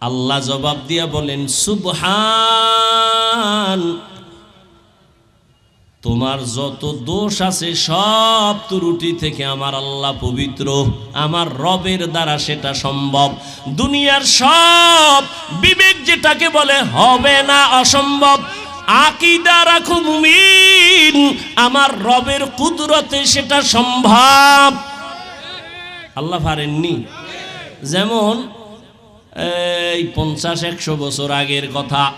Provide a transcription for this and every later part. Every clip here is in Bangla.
আল্লাহ জবাব দিয়া বলেন, সুবহান, তোমার যত দোষ আছে সব ত্রুটি থেকে আমার আল্লাহ পবিত্র। আমার রবের দ্বারা সেটা সম্ভব। দুনিয়ার সব বিবেক যেটাকে বলে হবে না অসম্ভব। আকিদা রাখো মুমিন, আমার রবের কুদরতে সেটা সম্ভব। আল্লাহ পারেননি। যেমন এই পঞ্চাশ, একশো বছর আগের কথা।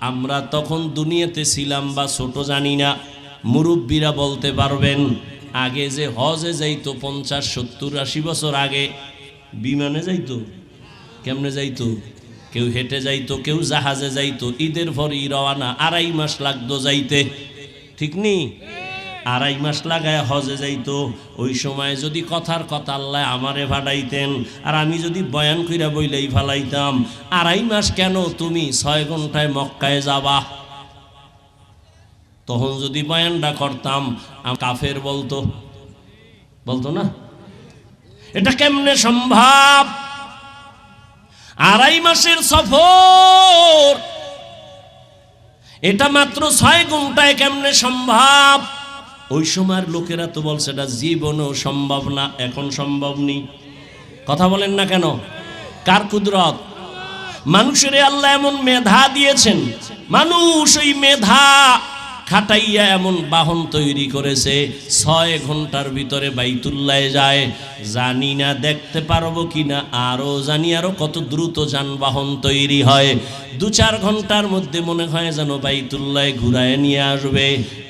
আমরা তখন দুনিয়াতে ছিলাম বা ছোট জানি না। মুরব্বীরা বলতে পারবেন, আগে যে হজে যাইতো পঞ্চাশ, সত্তর, আশি বছর আগে, বিমানে যাইতো? কেমনে যাইতো? কেউ হেঁটে যাইতো, কেউ জাহাজে যাইতো, ঈদের পরই রওয়ানা আড়াই মাস লাগতো যাইতে। ঠিক নেই? আড়াই মাস লাগায় হজে যাইতো। ওই সময় যদি কথার কথা আল্লাহ আমারে ফাটাইতেন, আর আমি যদি বয়ান কইরা বইলেই ফালাইতাম, আড়াই মাস কেন তুমি ছয় ঘন্টায় মক্কায় যাবা? তখন যদি বয়ানটা করতাম কাফের বলতো। বলতো না? এটা কেমনে সম্ভব? আড়াই মাসের সফর, এটা মাত্র ছয় ঘন্টায় কেমনে সম্ভব? ওই সময়ের লোকেরা তো বলছে এটা জীবনও সম্ভব না, এখন সম্ভব নেই কথা বলেন না কেন? কার কুদরত? মানুষের আল্লাহ এমন মেধা দিয়েছেন। মানুষ ওই মেধা খাটাইয়া এমন বাহন তৈরি করেছে, ছয় ঘণ্টার ভিতরে বাইতুল্লায় যায়। জানি না দেখতে পারব কিনা, আরও জানি আরও কত দ্রুত যানবাহন তৈরি হয়। দু চার ঘণ্টার মধ্যে মনে হয় যেন বাইতুল্লায় ঘুরায় নিয়ে আসবে।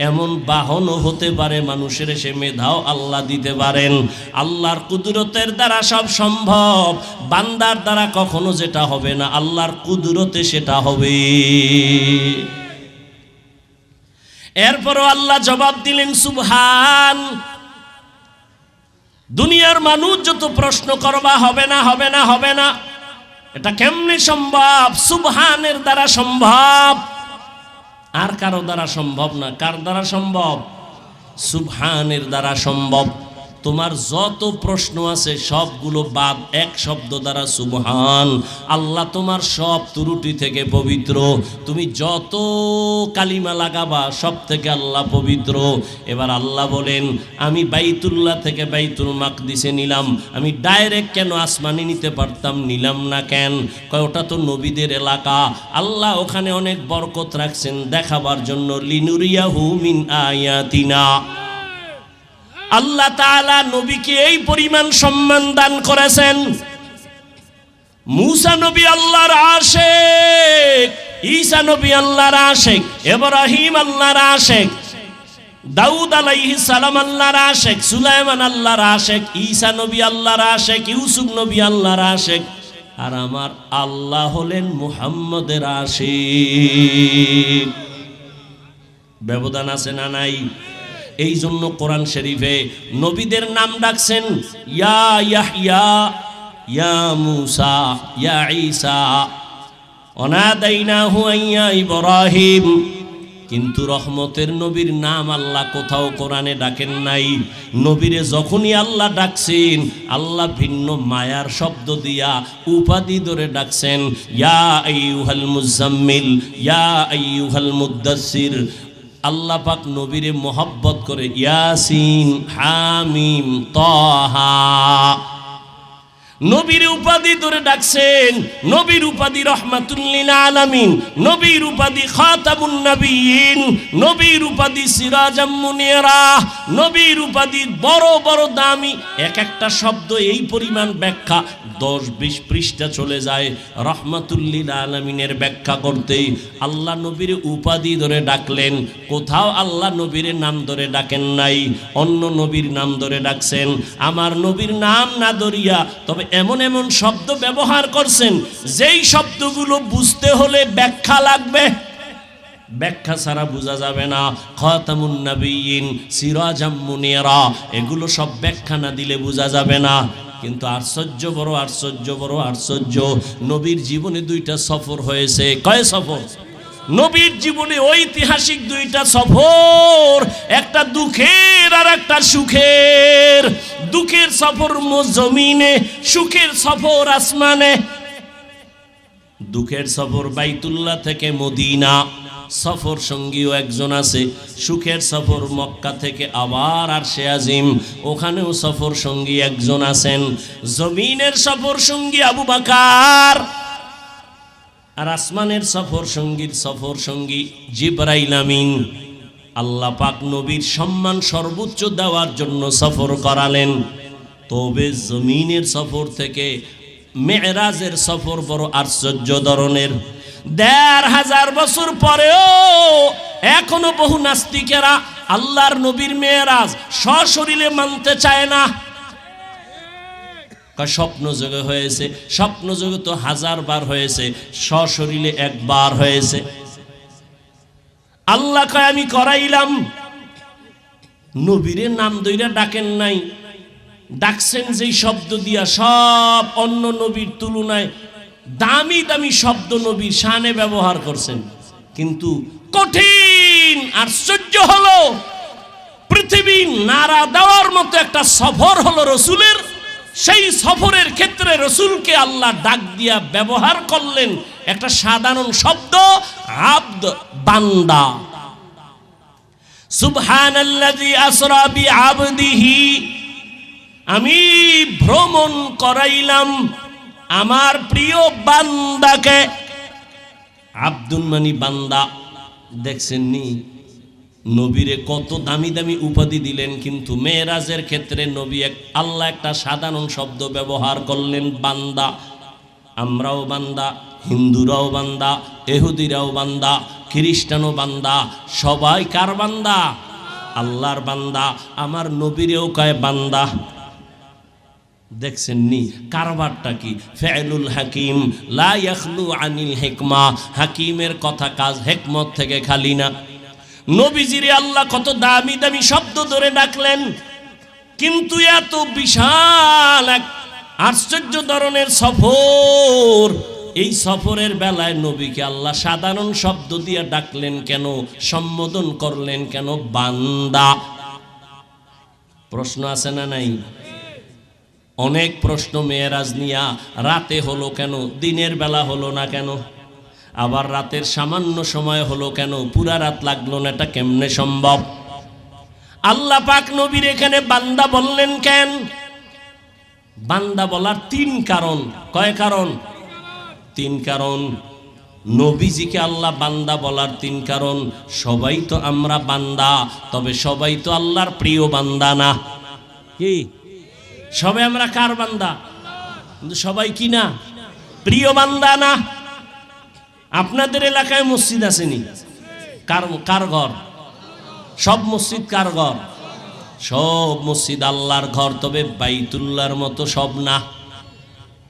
এমন বাহনও হতে পারে, মানুষের সে মেধাও আল্লাহ দিতে পারেন। আল্লাহর কুদরতের দ্বারা সব সম্ভব। বান্দার দ্বারা কখনো যেটা হবে না, আল্লাহর কুদরতে সেটা হবে এরপরও আল্লাহ জবাব দিলেন, সুবহান, দুনিয়ার মানুষ যত প্রশ্ন করবা, হবে না হবে না হবে না। এটা কেমনে সম্ভব? সুবহানের দ্বারা সম্ভব। আর কারও দ্বারা সম্ভব না। কার দ্বারা সম্ভব? সুবহানের দ্বারা সম্ভব। তোমার যত প্রশ্ন আছে সবগুলো বাদ এক শব্দ দ্বারা সুবহান। আল্লাহ তোমার সব ত্রুটি থেকে পবিত্র। তুমি যত কালিমা লাগাবা সব থেকে আল্লাহ পবিত্র। এবার আল্লাহ বলেন, আমি বাইতুল্লাহ থেকে বাইতুল মাকদিসে নিলাম। আমি ডাইরেক্ট কেন আসমানি নিতে পারতাম, নিলাম না কেন? কয়, ওটা তো নবীদের এলাকা। আল্লাহ ওখানে অনেক বরকত রাখছেন দেখাবার জন্য। লিনুরিয়াহু মিন আয়াতিনা। আল্লাহ তাআলা নবীকে এই পরিমাণ সম্মান দান করেছেন। মুসা নবী আল্লাহর আশেক, ঈসা নবী আল্লাহর আশেক, ইব্রাহিম আল্লাহর আশেক, দাউদ আলাইহিস সালাম আল্লাহর আশেক, সুলাইমান আল্লাহর আশেক, ঈসা নবী আল্লাহর আশেক, ইউসুফ নবী আল্লাহর আশেক। আর আমার আল্লাহ হলেন মুহাম্মদের আশেক। ব্যবধান আছে না নাই? এই জন্য কোরআন শরীফে নবীদের নাম ডাকছেন, ইয়া ইয়াহইয়া, ইয়া মুসা, ইয়া ঈসা। অনাদাইনাহু আইয়া ইব্রাহিম। কিন্তু রহমতের নবীর নাম আল্লাহ কোথাও কোরআনে ডাকেন নাই। নবীরে যখনই আল্লাহ ডাকছেন, আল্লাহ ভিন্ন মায়ার শব্দ দিয়া উপাধি ধরে ডাকছেন, ইয়া আইয়ুহাল মুজাম্মিল, ইয়া আইয়ুহাল মুদ্দাসির আল্লাহ পাক নবীরে মোহাব্বত করে ইয়াসিন হামিম তহা। নবীর উপাধি ধরে ডাকছেন, নবীর উপাধি রহমাতুল্লিল আলামিন, নবীর উপাধি খাতামুন নবীন, নবীর উপাধি সিরাজাম মুনিরা, নবীর উপাধি বড় বড় দামি এক একটা শব্দ এই পরিমাণ ব্যাখ্যা, দশ বিশ পৃষ্ঠা চলে যায়, রহমাতুল্লিল আলমিনের ব্যাখ্যা করতে আল্লাহ নবীর উপাধি ধরে ডাকলেন, কোথাও আল্লাহ নবীর নাম ধরে ডাকেন নাই, অন্য নবীর নাম ধরে ডাকছেন, আমার নবীর নাম না ধরিয়া, তবে এমন এমন শব্দ ব্যবহার করছেন, যেই শব্দগুলো বুঝতে হলে ব্যাখ্যা লাগবে। ব্যাখ্যা ছাড়া বোঝা যাবে না। খতামুন নবীন সিরাজাম মুনিরা, এগুলো সব ব্যাখ্যা না দিলে বোঝা যাবে না। কিন্তু আশ্চর্য বড় আশ্চর্য বড়, আশ্চর্য। নবীর জীবনে দুইটা সফর হয়েছে। কয় সফর? নবীর জীবনে ঐতিহাসিক দুইটা সফর, একটা দুঃখের আর একটা সুখের। দুঃখের সফর জমিনে, সুখের সফর আসমানে। দুঃখের সফর বাইতুল্লাহ থেকে মদিনা, সফর সঙ্গীও একজন আছে। সুখের সফর মক্কা থেকে আবার আর সে আজিম, ওখানেও সফর সঙ্গী একজন আছেন। জমিনের সফর সঙ্গী আবু বাকার। আর আসমানের সফর সঙ্গীর সফর সঙ্গী জিব্রাইল আমিন। আল্লাহ পাক নবীর সম্মান সর্বোচ্চ দেওয়ার জন্য সফর করালেন। তবে জমিনের সফর থেকে মেয়েরাজের সফর বড় আশ্চর্য ধরনের। দেড় হাজার বছর পরেও এখনও বহু নাস্তিকেরা আল্লাহর নবীর মেয়েরাজ সশরীরে মানতে চায় না। স্বপ্ন যোগে হয়েছে, স্বপ্ন যোগে তো হাজার বার হয়েছে, সশরীরে একবার হয়েছে। আল্লাহ কয়, আমি করাইলাম। নবীরে নাম দইরা ডাকেন নাই। ডাকছেন যেই শব্দ দিয়া সব অন্য নবীর তুলনায় দামি দামি শব্দ নবীর শানে ব্যবহার করছেন। কিন্তু কঠিন আশ্চর্য হলো পৃথিবী নাড়া দেওয়ার মতো একটা সফর হলো রসুলের। সেই সফরের ক্ষেত্রে রসুলকে আল্লাহ ডাক দিয়া ব্যবহার করলেন একটা সাধারণ শব্দ, আব্দ, বান্দা। সুবহানাল্লাযী আসরা আমি ভ্রমণ করাইলাম আমার প্রিয় বান্দাকে। আব্দুল মানি বান্দা দেখছেন নি নবীরে কত দামি দামি উপাধি দিলেন, কিন্তু মেয়েরাজের ক্ষেত্রে নবী এক আল্লাহ একটা সাধারণ শব্দ ব্যবহার করলেন, বান্দা। আমরাও বান্দা, হিন্দুরাও বান্দা, এহুদিরাও বান্দা, খ্রিস্টানও বান্দা, সবাই কার বান্দা? আল্লাহর বান্দা। আমার নবীরেও কয় বান্দা। দেখছেন নি, কারবারটা কি? ফেলুল হাকিম, লা আনিল হেকমা। হাকিমের কথা কাজ হেকমত থেকে খালি না। নবীজিরে আল্লাহ কত দামি দামি শব্দ ধরে ডাকলেন। কিন্তু এত বিশাল এক আশ্চর্য ধরনের সফর। এই সফরের বেলায় নবীকে আল্লাহ সাধারণ শব্দ দিয়ে ডাকলেন কেন, সম্বোধন করলেন কেন, বান্দা। প্রশ্ন আছে না নাই? অনেক প্রশ্ন মেয়েরাজ নিয়া, রাতে হলো কেন, দিনের বেলা হলো না কেন? আবার রাতের সামান্য সময় হলো কেন? পুরা রাত লাগল না, এটা কেমনে সম্ভব? আল্লাহ পাক নবীর এখানে বান্দা বললেন কেন? বান্দা বলার তিন কারণ। কয় কারণ? তিন কারণ। নবীজিকে আল্লাহ বান্দা বলার তিন কারণ। সবাই তো আমরা বান্দা, তবে সবাই তো আল্লাহর প্রিয় বান্দা না। কি? সবাই আমরা কার বান্দা? কিন্তু সবাই কি না? প্রিয় বান্দা না। আপনাদের এলাকায় মসজিদ আসেনি? কার কার ঘর? সব মসজিদ কার ঘর? সব মসজিদ আল্লাহর ঘর, তবে বাইতুল্লাহর মতো সব না।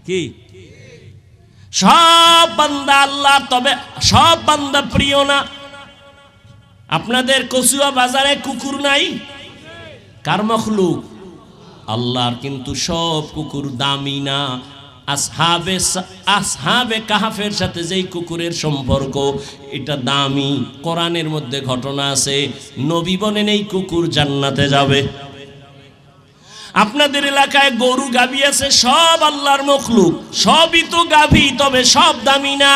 কি? সব বান্দা আল্লাহ তবে সব বান্দা প্রিয় না। আপনাদের কচুয়া বাজারে কুকুর নাই? কার মখলুক? আল্লাহর কিন্তু সব কুকুর দামি না। আসহাবে আসহাবে কাহাফের সাথে যেই কুকুরের সম্পর্ক, এটা দামি। কোরআনের মধ্যে ঘটনা আছে, নবী বলেন, এই কুকুর জান্নাতে যাবে। আপনাদের এলাকায় গরু, গাভী আছে, সব আল্লাহর মখলুক। সবই তো গাভী, তবে সব দামি না।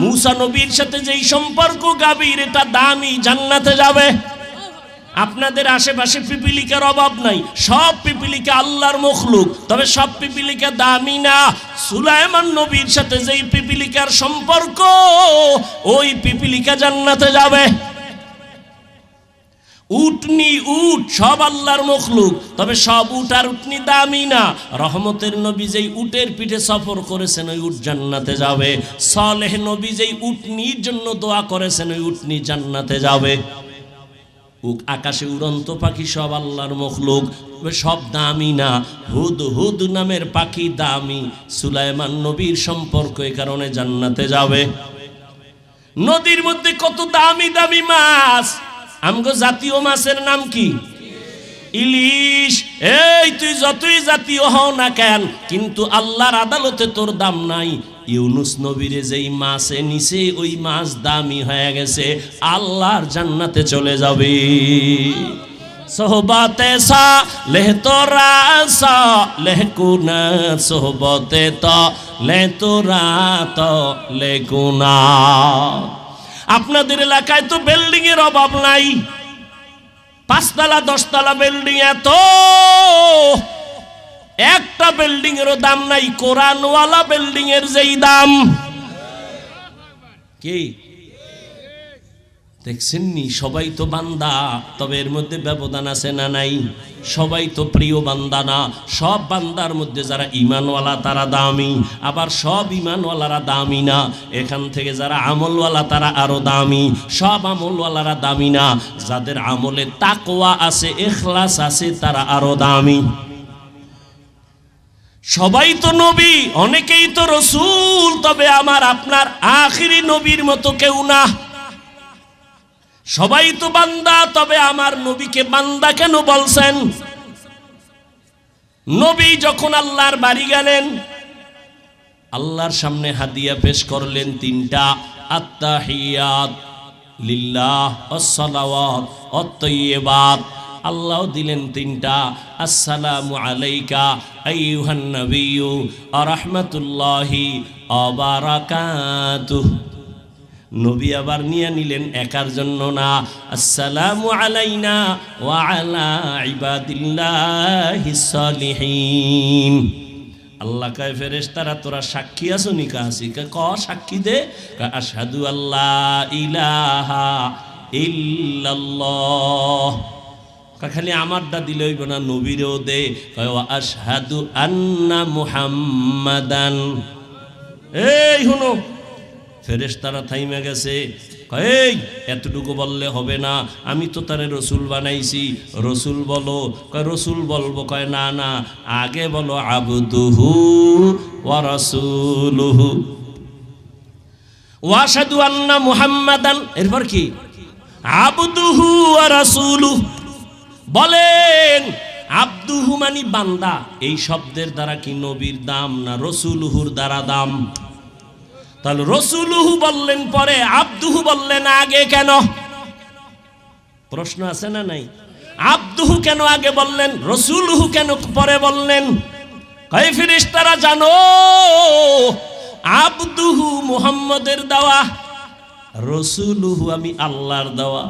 মুসা নবীর সাথে যেই সম্পর্ক, গাভীর এটা দামি, জান্নাতে যাবে। আপনাদের আশেপাশে পিপিলিকার অভাব নাই। সব পিপিলিকা আল্লাহর মখলুক। তবে সব পিপিলিকা দামি না। সুলাইমান নবীর সাথে যেই পিপিলিকার সম্পর্ক, ওই পিপিলিকা জান্নাতে যাবে। উটনি উট সব আল্লাহর মখলুক। তবে সব উট আর উটনি দামি না। রহমতের নবী যেই উটের পিঠে সফর করেছেন, ওই উট জান্নাতে যাবে। সলেহ নবী যেই উটনির জন্য দোয়া করেছেন, ওই উটনি জান্নাতে যাবে। উক আকাশে উড়ন্ত পাখি সব আল্লাহর মখলুক। সব দামি না। হুদ হুদ নামের পাখি দামি। সুলাইমান নবীর সম্পর্ক এ কারণে জান্নাতে যাবে। নদীর মধ্যে কত দামি দামি মাছ। আমগো জাতীয় মাছের নাম কি? ইলিশ। এই, তুই যতই জাতীয় হও না কেন, কিন্তু আল্লাহর আদালতে তোর দাম নাই। ইউনুস নবীরে যেই মাছে নিছে, ওই মাছ দামি হয়ে গেছে। আল্লাহর জান্নাতে চলে যাবে। সোহবতে সা, লেহ তোরা সা কুনা, সোহবতে তো লে তোরা তো লেগুনা আপনাদের এলাকায় তো বিল্ডিং এর অভাব নাই। পাঁচতলা, দশতলা বিল্ডিং এত। একটা বিল্ডিং এরও দাম নাই, কোরআনওয়ালা বিল্ডিং এর যেই দাম। কি? দেখছেন নি সবাই তো বান্দা, তবে এর মধ্যে ব্যবধান আছে না নাই? সবাই তো প্রিয় বান্দা না। সব বান্দার মধ্যে যারা ইমানওয়ালা তারা দামি। আবার সব ইমানওয়ালারা দামি না। এখান থেকে যারা আমলওয়ালা, তারা আরও দামি। সব আমলওয়ালারা দামি না। যাদের আমলে তাকওয়া আছে এখলাস আছে, তারা আরও দামি। সবাই তো নবী, অনেকেই তো রসুল, তবে আমার আপনার আখিরি নবীর মতো কেউ না। সবাই তো বান্দা, তবে আমার নবীকে বান্দা কেন বলছেন? নবী যখন আল্লাহর বাড়ি গেলেন, আল্লাহর সামনে হাদিয়া পেশ করলেন তিনটা আত্মাহিয়াত লিল্লাহ আসসালাওয়াত অত্তয়্যিবাত আল্লাহ দিলেন তিনটা। আসসালামু আলাইকা, আইয়ুহান নবিয়্যু ওয়া রাহমাতুল্লাহি ওয়া বারাকাতুহু নবী আবার নিয়ে নিলেন একার জন্য না। আসসালামু আলাইনা ওয়া আলা ইবাদিল্লাহিস সালিহিন। আল্লাহ কয়, ফেরেশতারা, তোরা সাক্ষী আছো নি কাসি ক সাক্ষী দে? আশহাদু আল্লাহ ইলাহা ইল্লাল্লাহ। খালি আমারটা দিলে হইব না, নবীরেও দে। আশহাদু আন্না মুহাম্মাদান। এই হুনো ফেরেশতারা থাইমে গেছে। এই, এতটুকু বললে হবে না, আমি তো তারে রসুল বানাইছি। রসুল বলো, কয়, রসুল বলব, কয়, না না, আগে বলো, আবদুহু ওয়া ওয়াশাদু আন্না মুহাম্মাদান। এরপর কি? আবদুহু ওয়া বলেন আব্দুহু মানি বান্দা, এই শব্দের দ্বারা কি নবীর দাম না রসুলুহুর দ্বারা দাম? তাহলে রসুলুহু বললেন পরে, আব্দুহু বললেন আগে কেন? প্রশ্ন আছে না নাই? আব্দুহু কেন আগে বললেন? রসুলুহু কেন পরে বললেন? কয় ফিরিস্তারা জানো, আব্দুহু মুহাম্মদের দেওয়া, রসুলুহু আমি আল্লাহর দেওয়া।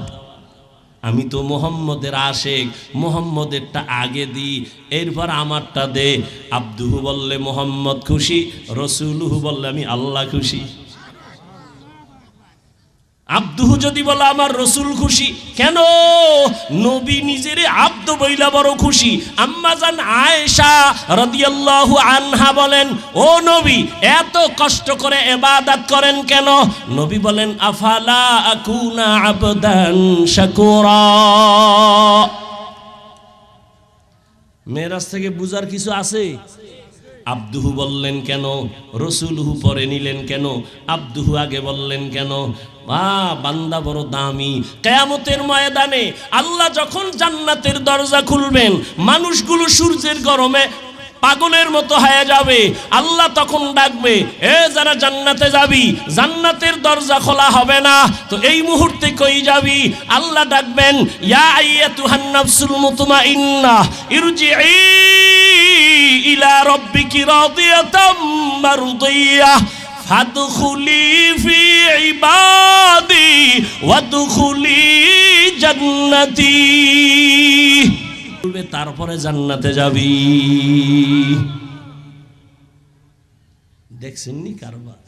আমি তো মোহাম্মদের আশেক, মোহাম্মদেরটা আগে দিই। এরপর আমারটা দে। আব্দুহু বললে মোহাম্মদ খুশি, রসুলহু বললে আমি আল্লাহ খুশি। আব্দুহু যদি বলে, আমার রসুল খুশি। কেন? নবী নিজের আব্দ বইলা বড় খুশি। আম্মা জান আয়েশা রাদিয়াল্লাহু আনহা বলেন, ও নবী, এত কষ্ট করে এবাদত করেন কেন? নবী বলেন, আফালা আকুনা আবদান শাকুরা। মেরাজ থেকে বুঝার কিছু আছে? আব্দুহু বললেন কেন? রসুলহু পরে নিলেন কেন? আব্দুহু আগে বললেন কেন? বা বান্দা বড় দামি। কেয়ামতের ময়দানে আল্লাহ যখন জান্নাতের দরজা খুলবেন, মানুষগুলো সূর্যের গরমে পাগলের মতো হয়ে যাবে। আল্লাহ তখন ডাকবে, এ, যারা জান্নাতে যাবি, জান্নাতের দরজা খোলা হবে না। তো এই মুহূর্তে কই যাবি? আল্লাহ ডাকবেন, ইয়া আইয়াতুহান নাফসুল মুতমাইন্নাহ ইরজিই ইলা রব্বিকি রাদিয়াতাম মারদিয়াহ ফাদখুলি ফি ইবাদি ওয়াদখুলি জান্নাতি। তারপরে জান্নাতে যাবি। দেখছেন নি কারবার?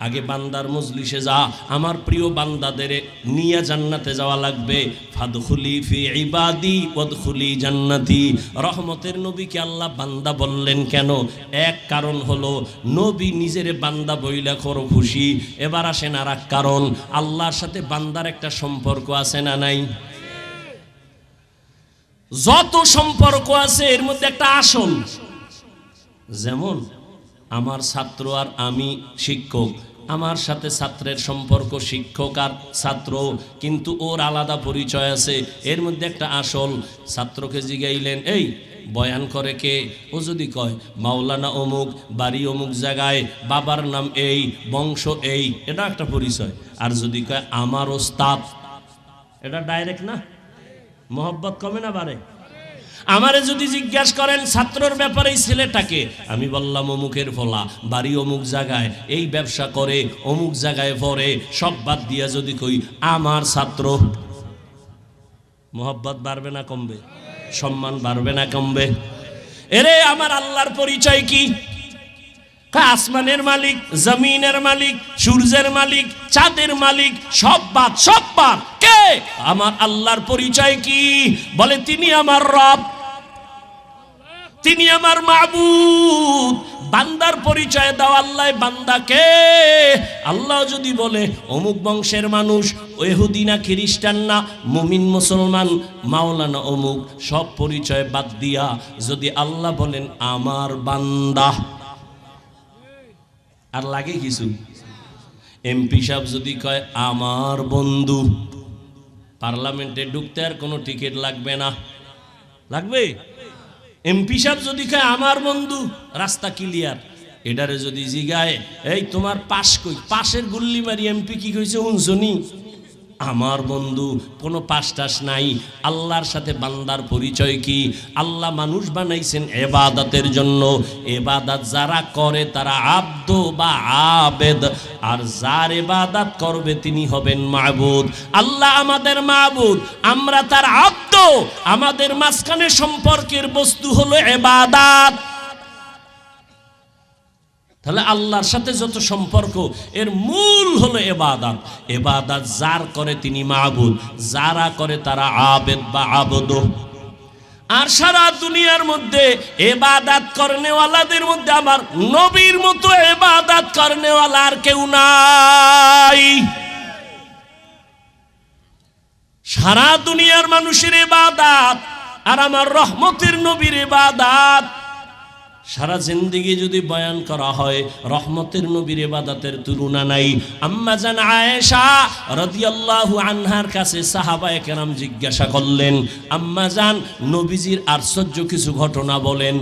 আগে বান্দার মজলিসে যা, আমার প্রিয় বান্দাদের নিয়ে জান্নাতে যাওয়া লাগবে। ফাদখুলি ফি ইবাদি ওয়াদখুলি জান্নাতি। রহমতের নবীকে আল্লাহ বান্দা বললেন কেন? এক কারণ হলো, নবী নিজের বান্দা বইলা করো খুশি। এবার আসেন আর এক কারণ, আল্লাহর সাথে বান্দার একটা সম্পর্ক আছে না নাই? যত সম্পর্ক আছে, এর মধ্যে একটা আসল। যেমন, আমার ছাত্র আর আমি শিক্ষক আমার সাথে ছাত্রের সম্পর্ক শিক্ষক আর ছাত্র, কিন্তু ওর আলাদা পরিচয় আছে। এর মধ্যে একটা আসল, ছাত্রকে জিগাইলেন, এই, বয়ান করে কে? ও যদি কয়, মাওলানা অমুক, বাড়ি অমুক জায়গায়, বাবার নাম এই, বংশ এই। এটা একটা পরিচয়। আর যদি কয়, আমার ওস্তাদ। এটা ডাইরেক্ট না? মোহব্বত কমে না বাড়ে আমারে যদি জিজ্ঞাসা করেন, ছাত্রর ব্যাপারে ছেলেটাকে? আমি বললাম, অমুকের ফলা। বাড়ি অমুক জায়গায়, এই ব্যবসা করে, অমুক জায়গায় পড়ে। সব বাদ দিয়া যদি কই, আমার ছাত্র। মোহব্বত বাড়বে না কমবে? সম্মান বাড়বে না কমবে? এরে, আমার আল্লাহর পরিচয় কা? আসমানের মালিক, জমিনের মালিক, সূর্যের মালিক, চাঁদের মালিক, সব বাদ সব বাদ। কে আমার আল্লাহর পরিচয় কি? বলে, তিনি আমার রব, তিনি আমার মাবুদ। বান্দার পরিচয় দাও আল্লাহ বান্দাকে। আল্লাহ যদি বলে, অমুক বংশের মানুষ এহুদি না খ্রিস্টান না, মুমিন মুসলমান মাওলানা অমুক, সব পরিচয় বাদ দিয়া যদি আল্লাহ বলেন, আমার বান্দা। আর লাগে কিছু? এমপি সাহেব যদি কয়, আমার বন্ধু। পার্লামেন্টে ঢুকতে আর কোনো টিকিট লাগবে না। লাগবে? এমপি সাহেব যদি খায় আমার বন্ধু, রাস্তা ক্লিয়ার এটারে যদি জিগায়, এই তোমার পাশ কই? পাশের গুল্লি মারি এমপি কি কইছে শুনছনি আমার বন্ধু, কোনো পাশ টাস নাই। আল্লাহর সাথে বান্দার পরিচয় কি? আল্লাহ মানুষ বানাইছেন এবাদাতের জন্য। এবাদাত যারা করে, তারা আব্দ বা আবেদ। আর যার এবাদাত করবে, তিনি হবেন মাহবুদ আল্লাহ আমাদের মাহবুদ আমরা তার আব্দ। আমাদের মাঝখানে সম্পর্কের বস্তু হলো এবাদাত। তাহলে আল্লাহর সাথে যত সম্পর্ক, এর মূল হলো এবাদাত। এবাদাত যার করে তিনি মাহবুদ যারা করে তারা আবেদ বা আবদ। আর সারা দুনিয়ার মধ্যে এবাদাত করনেওয়ালাদের মধ্যে আমার নবীর মতো এবাদাত করনেওয়ালা আর কেউ নাই। সারা দুনিয়ার মানুষের এবাদাত আর আমার রহমতের নবীর এবাদাত সারা জিন্দিগি যদি বয়ান করা হয়, রহমতের নবীর এবাদাতের তুলনা নাই। আম্মা জান আয়েশা রাদিয়াল্লাহু আনহার কাছে সাহাবায়ে কেরাম জিজ্ঞাসা করলেন, আম্মা জান, নবীজির আশ্চর্য কিছু ঘটনা বলেন।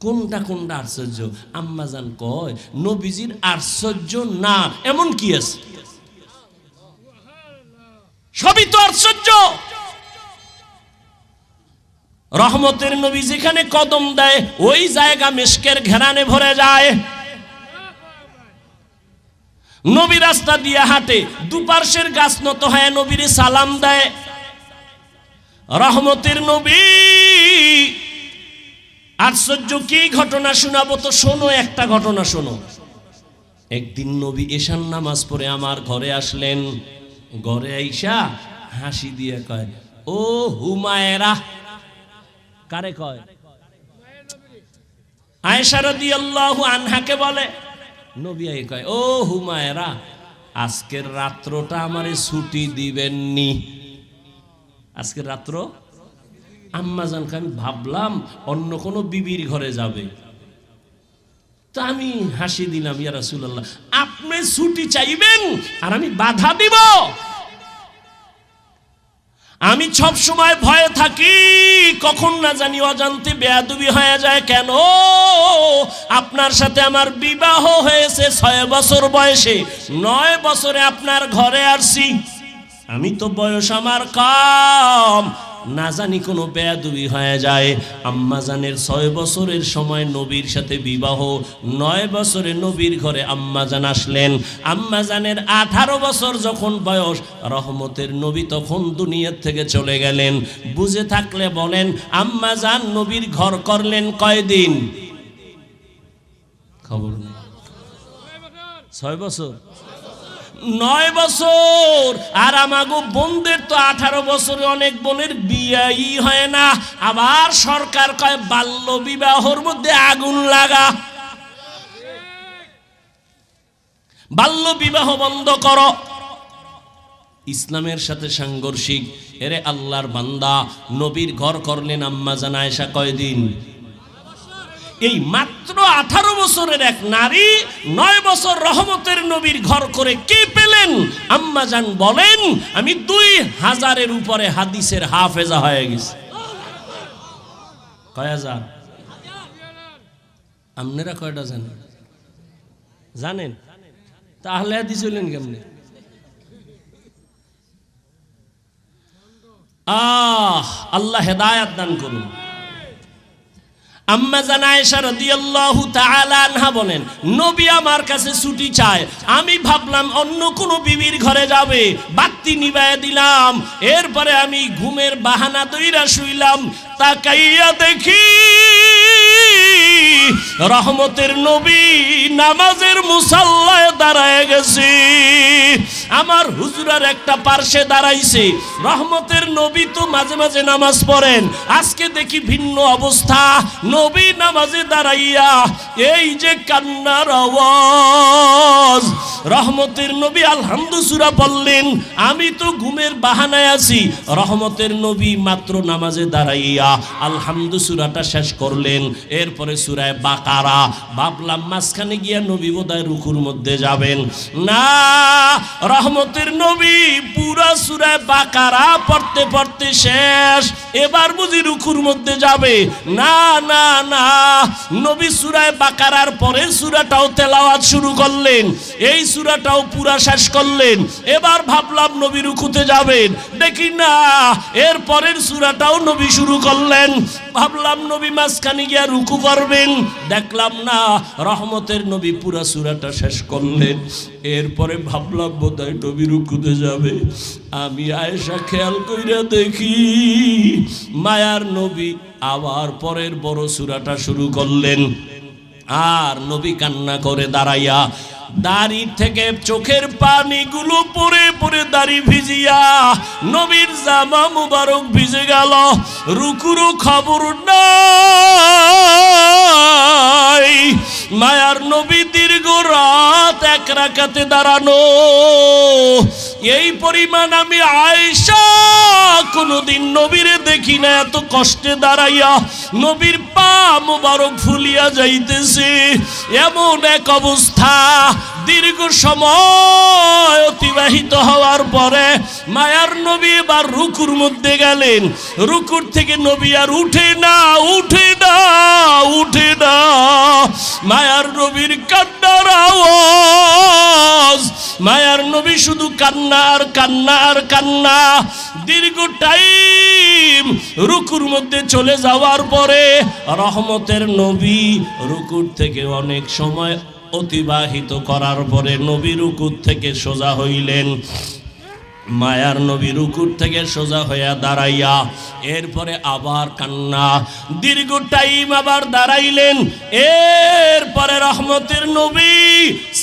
কোনটা কোনটা আশ্চর্য? আম্মা জান কয়, নবীজির আশ্চর্য না, এমন কি আছে? সবই তো আশ্চর্য। রহমতের নবী যেখানে কদম দেয়, ওই জায়গা মেশকের ঘেরানে ভরে যায়। নবী রাস্তা দিয়ে হাঁটে দুপার্শ্বের গাছ নত হয় নবীর সালাম দেয়। রহমতের নবী, আশ্চর্য কি ঘটনা শোনাবো তো শোনো, একটা ঘটনা শোনো। একদিন নবী এশান নামাজ পড়ে আমার ঘরে আসলেন। ঘরে আইসা হাসি দিয়ে কয়, ও হুমায়রা কারে কয়? আনহাকে বলে নবী কয়, ও হুমায়রা, আজকের রাত্রটা আমারে ছুটি দিবেননি। আজকের রাত্র? আম্মা জানকে আমি ভাবলাম অন্য কোনো বিবির ঘরে যাবে। তা আমি হাসি দিলাম, ইয়া রাসূলুল্লাহ, আপনি ছুটি চাইবেন আর আমি বাধা দিব? আমি সব সময় ভয়ে থাকি। কখন না জানি অজান্তে বেয়াদুবি হয়ে যায় কেন? আপনার সাথে আমার বিবাহ হয়েছে ছয় বছর বয়সে। নয় বছরে আপনার ঘরে আসছি। আমি তো বয়স আমার কম। না জানি কোনো বেয়াদুবি হয়ে যায়। আম্মাজানের ছয় বছরের সময় নবীর সাথে বিবাহ, নয় বছরে নবীর ঘরে আম্মাজান আসলেন। আম্মাজানের আঠারো বছর যখন বয়স, রহমতের নবী তখন দুনিয়ার থেকে চলে গেলেন। বুঝে থাকলে বলেন আম্মাজান নবীর ঘর করলেন কয়দিন? খবর ছয় বছর? নয় বছর। আর আমাগো বোনদের তো আঠারো বছরে অনেক বোনের বিয়াই হয় না। আবার সরকার কয়, বাল্য বিবাহর মধ্যে আগুন লাগা। বাল্য বিবাহ বন্ধ করো। ইসলামের সাথে সাংঘর্ষিক। এরে আল্লাহর বান্দা, নবীর ঘর করলেন আম্মা জানায়সা কয়দিন? এই মাত্র আঠারো বছরের এক নারী, নয় বছর রহমতের নবীর ঘর করে কে পেলেন? আম্মা জান বলেন, আমি দুই হাজারের উপরে হাদিসের হাফেজা হয়ে গেছি। কয় আপনারা কয়টা জানেন? জানেন? তাহলে হাদিস হইলেন কেমনে? আহ, আল্লাহ হেদায়াত দান করুন। আম্মা জানায়েশা রাদিয়াল্লাহু তাআলা আনহা বলেন, নবী আমার কাছে ছুটি চায়। আমি ভাবলাম অন্য কোন বিবির ঘরে যাবে। বাতি নিভায় দিলাম। এরপরে আমি ঘুমের বাহানা দইরা শুইলাম। তাকাইয়া দেখি রহমতের নবী নামাজের মুসাল্লায় দাঁড়ায় গেছে। আমার হুজুরার একটা পার্শ্বে দাঁড়াইছে। রহমতের নবী তো মাঝে মাঝে নামাজ পড়েন। আজকে দেখি ভিন্ন অবস্থা। নবী নামাজে দাঁড়াইয়া এই যে কান্নার আওয়াজ, রহমতের নবী আলহামদু সুরা বললেন আমি তো ঘুমের বাহানায় আছি, রহমতের নবী মাত্র নামাজে দাঁড়াইয়া আলহামদু সুরাটা শেষ করলেন। এরপরে সুরায় বাকারা, ভাবলাম মাঝখানে গিয়া নবী বোধহয় রুকুর মধ্যে যাবেন। না, রহমতের নবী পুরা সুরায় বাকারা পড়তে পড়তে শেষ, এবার বুঝি রুকুর মধ্যে যাবে। না না না, নবী সুরায় বাকারার পরে সুরাটাও তেলাওয়াত শুরু করলেন, এই সুরাটাও পুরা শেষ করলেন, এবার ভাবলাম নবী রুকুতে যাবেন, দেখি না, এর পরের সুরাটাও নবী শুরু করলেন, ভাবলাম নবী মাঝখানে গিয়া রুকু করবেন, দেখলাম না, রহমতের নবী পুরা সুরাটা শেষ করলেন, এরপরে ভাবলাম বোধহয় নবী রুকুতে যাবে, আমি আয়েশা খেয়াল কইরা দেখি, মায়ার নবী আবার পরের বড় সুরাটা শুরু করলেন। আর নবী কান্না করে দাঁড়াইয়া দাড়ি থেকে চোখের পানিগুলো পরে পরে দাড়ি ভিজিয়া নবীর জামা মুবারক ভিজে গেল। রুকুরু খবর নাই। মায়ার নবী দীর্ঘ রাত এক রাকাতে দাঁড়ানো। এই পরিমাণ আমি আয়সা কোনোদিন নবীরে দেখি না, এত কষ্টে দাঁড়াইয়া নবীর পা মুবারক ফুলিয়া যাইতেছে। এমন এক অবস্থা দীর্ঘ সময় অতিবাহিত হওয়ার পরে মায়ার নবী এবার রুকুর মধ্যে গেলেন। রুকুর থেকে নবী আর উঠে না উঠে না উঠে না। মায়ার নবীর কান্নার আওয়াজ। মায়ার নবী শুধু কান্নার আর কান্না আর কান্না। দীর্ঘ টাইম রুকুর মধ্যে চলে যাওয়ার পরে রহমতের নবী রুকুর থেকে অনেক সময় অতিবাহিত করার পরে নবীর রুকুর থেকে সোজা হইলেন। মায়ার নবী রুকুর থেকে সোজা হইয়া দাঁড়াইয়া এরপরে আবার কান্না। দীর্ঘ টাইম আবার দাঁড়াইলেন। এরপরে রহমতের নবী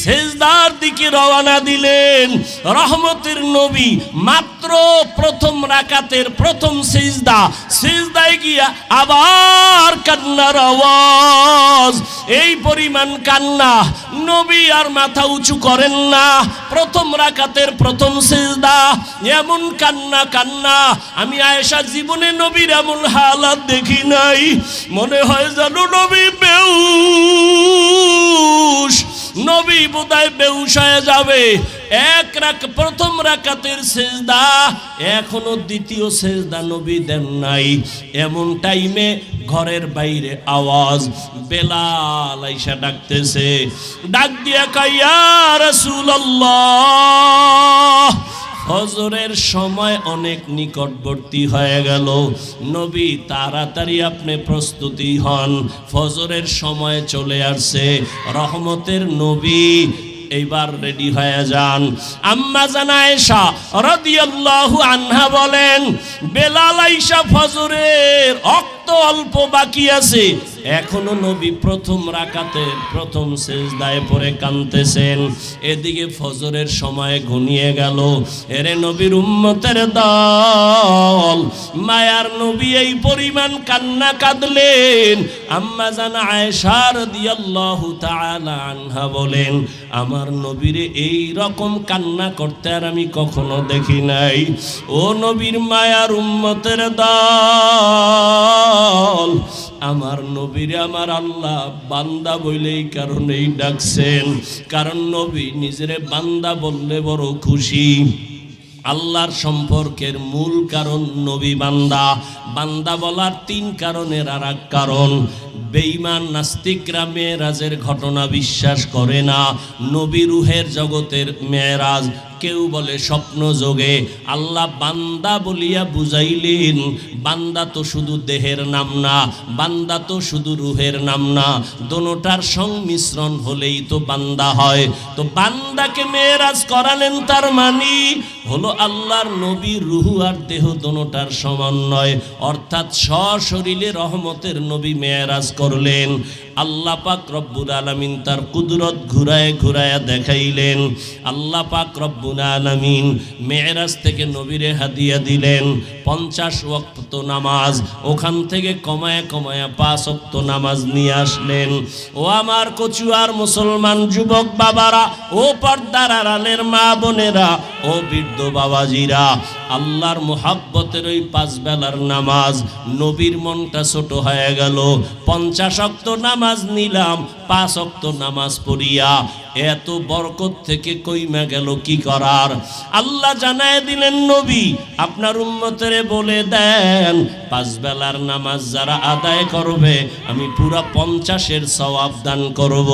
সেজদার দিকে রওনা দিলেন। রহমতের নবী মাত্র প্রথম রাকাতের প্রথম সেজদা। সেজদায় গিয়া আবার কান্নার আওয়াজ। এই পরিমাণ কান্না নবী আর মাথা উঁচু করেন না। প্রথম রাকাতের প্রথম সেজদা, এমন কান্না কান্না। আমি আয়েশা জীবনে নবীর এমন হালাত দেখি নাই। মনে হয় যেন নবী বেউস। নবী বোধহয় বেউসায় যাবে। এক রাক, প্রথম রাকাতের সেজদা, এখনও দ্বিতীয় সেজদা নবী দেন নাই। এমন টাইমে ঘরের বাইরে আওয়াজ, বেলাল আইসা ডাকতেছে। ডাক দিয়া কাইয়া রাসূলুল্লাহ! ফজরের সময় অনেক নিকটবর্তী হয়ে গেল। নবী, তাড়াতাড়ি আপনি প্রস্তুতি হন। ফজরের সময় চলে আসছে। রহমতের নবী এইবার রেডি হয়ে যান। আম্মা জানায়েশা রাদিয়াল্লাহু আনহা বলেন, বেলাল আইসা ফজরের অক্ত অল্প বাকি আছে। এখনও নবী প্রথম রাকাতে, প্রথম সেজদায় পরে কানতেছেন এদিকে ফজরের সময় ঘনিয়ে গেল। এরে নবীর উম্মতের দল, মায়ার নবী এই পরিমাণ কান্না কাঁদলেন। আম্মা জানা আয়েশা রাদিয়াল্লাহু তাআলা আনহা বলেন, আমার নবীরে এই রকম কান্না করতে আর আমি কখনো দেখি নাই। ও নবীর মায়ার উম্মতের দল আমার নবীরে আমার আল্লাহ বান্দা বইলেই কারণেই ডাকছেন। কারণ নবী নিজেরে বান্দা বললে বড় খুশি। আল্লাহর সম্পর্কের মূল কারণ নবী বান্দা। বান্দা বলার তিন কারণের আর এক কারণ। বেঈমান নাস্তিকরা মেয়েরাজের ঘটনা বিশ্বাস করে না। নবী রুহের জগতের মেয়েরাজ কেউ বলে স্বপ্ন যোগে। আল্লাহ বান্দা বলিয়া বুঝাইলেন, বান্দা তো শুধু দেহের নাম না, বান্দা তো শুধু রুহের নাম না। দোনোটার সংমিশ্রণ হলেই তো বান্দা হয়। তো বান্দাকে মেয়েরাজ করালেন তার মানি হলো আল্লাহর নবী রুহু আর দেহ দোনোটার সমন্বয়। অর্থাৎ সশরীরে রহমতের নবী মেয়েরাজ করলেন। আল্লাহ পাক রব্বুল আলামিন তার কুদরত ঘুরায় ঘুরায় দেখাইলেন। আল্লাহ পাক রব্বুল আলামিন মেয়েরাজ থেকে নবীরে হাদিয়া দিলেন, পঞ্চাশ ওয়াক্ত নামাজ, ওখান থেকে কমায় কমায় পাঁচ ওয়াক্ত নামাজ নিয়ে আসলেন। ও আমার কচুয়ার মুসলমান যুবক বাবারা, ও পর্দার আড়ালের মা বোনেরা, ও বৃদ্ধ বাবাজিরা, আল্লাহর মোহাব্বতের ওই পাঁচ বেলার নামাজ নবীর মনটা ছোট হয়ে গেল। পঞ্চাশ অক্ত নামাজ নিলাম, পাঁচ অক্ত নামাজ পড়িয়া এত বরকত থেকে কইমা গেল কি করার? আল্লাহ জানায় দিলেন, নবী, আপনার উম্মতেরে বলে দেন, পাঁচ বেলার নামাজ যারা আদায় করবে, আমি পুরা পঞ্চাশের সওয়াব দান করব।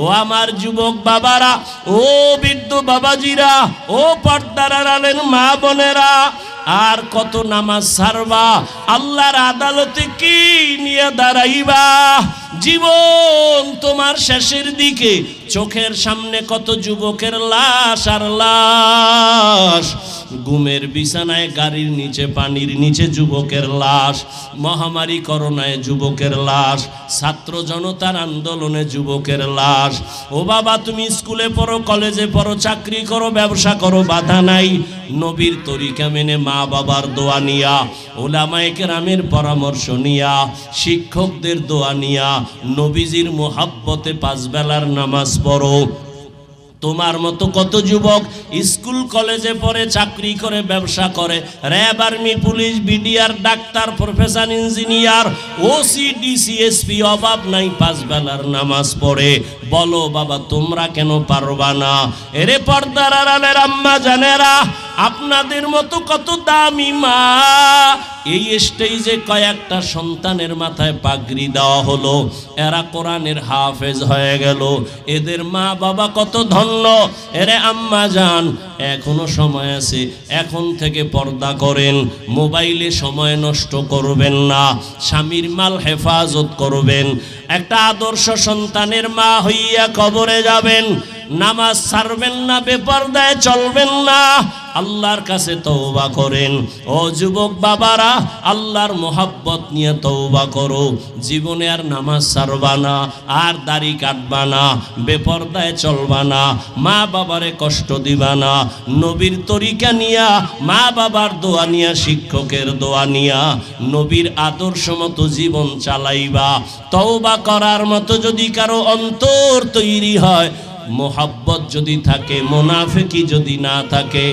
ও আমার যুবক বাবারা, ও বৃদ্ধ বাবাজিরা, ও পর্দার আড়ালের মা বোনেরা, আর কত নামাজ সারবা আল্লাহর আদালতে কি নিয়ে দাঁড়াইবা? জীবন তোমার শেষের দিকে চোখের সামনে কত যুবকের লাশ আর লাশ। ঘুমের বিছানায় গাড়ির নিচে, পানির নিচে যুবকের লাশ, মহামারী করোনায় যুবকের লাশ, ছাত্র জনতার আন্দোলনে যুবকের লাশ। ও বাবা, তুমি স্কুলে পড়ো, কলেজে পড়ো, চাকরি করো, ব্যবসা করো, বাধা নাই। নবীর তরিকা মেনে মা বাবার দোয়া নিয়া, ওলামায়ে কেরামের পরামর্শ নিয়া, শিক্ষকদের দোয়া নিয়া, নবীজির মোহাব্বতে পাঁচবেলার নামাজ পড়ো। তোমার মতো কত যুবক স্কুল, কলেজে পড়ে, চাকরি করে, ব্যবসা করে, RAB army, police, BDR, doctor, professor, engineer OC DC SP অভাব নাই, পাঁচ বেলার নামাজ পড়ে। বলো বাবা, তোমরা কেন পারবা না? এরে পর্দার আড়ালের আম্মা জানেরা আপনাদের মতো কত দামি মা। এই স্টেজে কয়েকটা সন্তানের মাথায় পাগড়ি দেওয়া হলো। এরা কোরআনের হাফেজ হয়ে গেল। এদের মা বাবা কত ধন্য। এরে আম্মা যান এখনও সময় আছে। এখন থেকে পর্দা করেন। মোবাইলে সময় নষ্ট করবেন না। স্বামীর মাল হেফাজত করবেন। একটা আদর্শ সন্তানের মা হইয়া কবরে যাবেন। নামাজ ছাড়বেন না, বেপর্দায় চলবেন না। আল্লাহর কাছে তৌবা করেন। ও যুবক বাবারা, আল্লাহর মোহাব্বত নিয়ে তৌবা করো। জীবনে আর নামাজ ছাড়বা না, আর দাড়ি কাটবা না, বেপর্দায় চলবা না, মা বাবারে কষ্ট দিবা না, নবীর তরিকা নিয়া, মা বাবার দোয়া নিয়া, শিক্ষকের দোয়া নিয়া, নবীর আদর্শ মতো জীবন চালাইবা। তৌবা করার মতো যদি কারও অন্তর তৈরি হয়, মোহাব্বত যদি থাকে, মোনাফেকি যদি না থাকে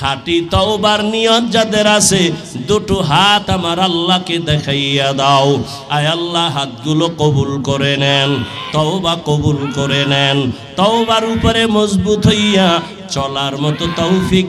খাটি তওবার নিয়ত যাদের আছে, দুটো হাত আমার আল্লাহকে দেখাইয়া দাও। আয় আল্লাহ, হাতগুলো কবুল করে নেন, তওবা কবুল করে নেন। তওবার উপরে মজবুত হইয়া চলার মতো তৌফিক